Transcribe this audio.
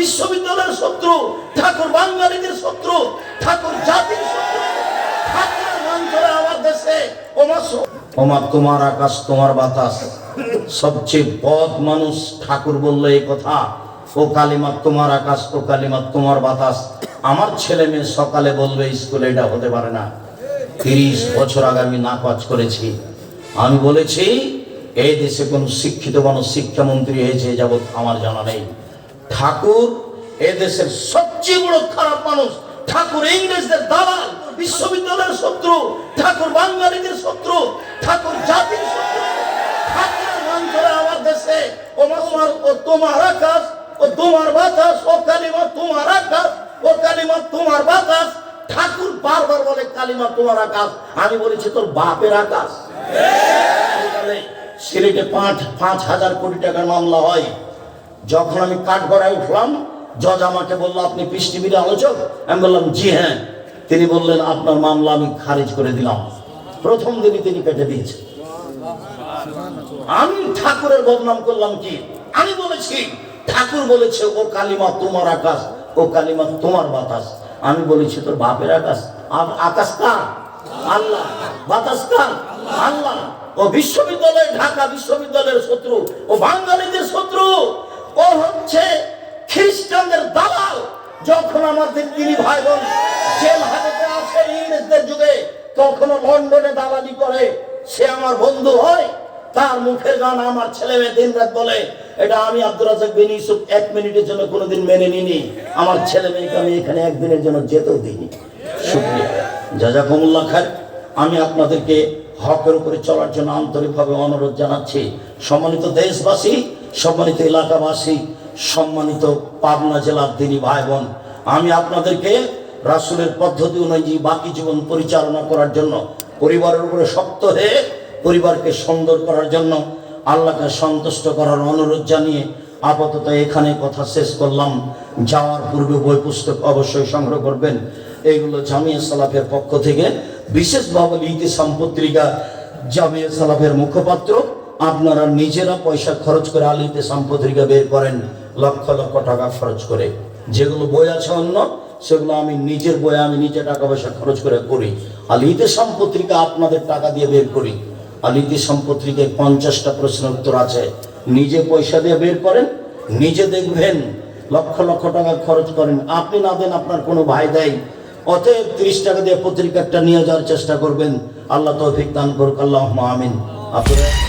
বিশ্ববিদ্যালয়ের শত্রু, ঠাকুর বাঙালিদের শত্রু, ঠাকুর জাতির শত্রু। আমার তোমার আকাশ, তোমার বাতাস, সবচেয়ে মানুষ ঠাকুর কালিমা, তোমার আকাশ কালিমা, তোমার বাতাস। আমার ছেলে মেয়ে সকালে বলবে, স্কুলে এটা হতে পারে না। তিরিশ বছর আগে আমি নাকচ করেছি। আমি বলেছি, এই দেশে কোন শিক্ষিত মানুষ, শিক্ষামন্ত্রী হয়েছে যাবৎ আমার জানা নেই। ঠাকুর এ দেশের সবচেয়ে বড় খারাপ মানুষ। ঠাকুর ইংরেজদের দালাল বিশ্ববিদ্যালয়ের শত্রু ঠাকুর বাঙালিদের শত্রু ঠাকুর জাতির শত্রু। ঠাকুরের নাম ধরে আমার দেশে ও তোমার ও তোমার আকাশ ও তোমার বাতাস ও কালিমা তোমার আকাশ ও কালিমা তোমার বাতাস। ঠাকুর বারবার বলে কালিমা তোমার আকাশ। আমি বলেছি তোর বাপের আকাশ। সিলেটে পাঁচ পাঁচ হাজার কোটি টাকার মামলা হয়। যখন আমি কাঠগড়ায় উঠলাম, জজ আমাকে বলল, আপনি পিস আলোচক? আমি বললাম, জি হ্যাঁ। তিনি বললেন, আপনার মামলা আমি খারিজ করে দিলাম। প্রথম দিনই তিনি কেটে দিয়েছে আমি ঠাকুরের বদনাম করলাম কি? আমি বলেছি, ঠাকুর বলেছে, ও কালিমা তোমার আকাশ, ও কালিমা তোমার বাতাস। আমি বলেছি, তোর বাপের আকাশ আ- আকাশ কার? আল্লাহ, বাতাস কার? আল্লাহ। ও বিশ্ববিদ্যালয়, ঢাকা বিশ্ববিদ্যালয়ের শত্রু, ও বাঙালিদের শত্রু। হচ্ছে খ্রিস্টানদের দালাল। যখন আমাদের তিনি ভাই বোন জেল হাজতে আছে ইংরেজদের যুগে, তখনও লন্ডনে দালালি করে। সে আমার বন্ধু হয়, তার মুখের গান আমার ছেলে মেয়ে দিন রাত বলে। এটা আমি আব্দুল রাজাক বিন ইউসুফ এক মিনিটের জন্য কোনোদিন মেনে নিনি আমার ছেলে মেয়েকে আমি এখানে একদিনের জন্য যেতেও দিইনি। শুক্রিয়া। জাজাকুমুল্লাহ খায় আমি আপনাদেরকে হকের উপরে চলার জন্য আন্তরিকভাবে অনুরোধ জানাচ্ছি। সম্মানিত দেশবাসী, সম্মানিত এলাকাবাসী সম্মানিত পাবনা জেলার দিনী ভাই বোন আমি আপনাদেরকে রাসুলের পদ্ধতি অনুযায়ী বাকি জীবন পরিচালনা করার জন্য, পরিবারের উপরে শক্ত হয়ে পরিবারকে সুন্দর করার জন্য আল্লাহকে সন্তুষ্ট করার অনুরোধ জানিয়ে আপাতত এখানে কথা শেষ করলাম। যাওয়ার পূর্বে বই পুস্তক অবশ্যই সংগ্রহ করবেন। এইগুলো জামিয়া সালাফের পক্ষ থেকে, বিশেষভাবে ইতিসাম পত্রিকা জামিয়া সালাফের মুখপাত্র, আপনারা নিজেরা পয়সা খরচ করে আল ইতিসাম পত্রিকা বের করেন। লক্ষ লক্ষ টাকা খরচ করে। যেগুলো বই আছে অন্য, সেগুলো আমি নিজের বই আমি নিজে টাকা পয়সা খরচ করে করি। আল ইতিসাম পত্রিকা আপনাদের টাকা দিয়ে বের করি। আল ইতিসাম পত্রিকায় পঞ্চাশটা প্রশ্নের উত্তর আছে। নিজে পয়সা দিয়ে বের করেন, নিজে দেখবেন লক্ষ লক্ষ টাকা খরচ করেন। আপনি না দেন আপনার কোনো ভাই দেয়। অতএব তিরিশ টাকা দিয়ে পত্রিকাটা নিয়ে যাওয়ার চেষ্টা করবেন। আল্লাহ তৌফিক দান করুক আল্লাহ আমিন। আপনারা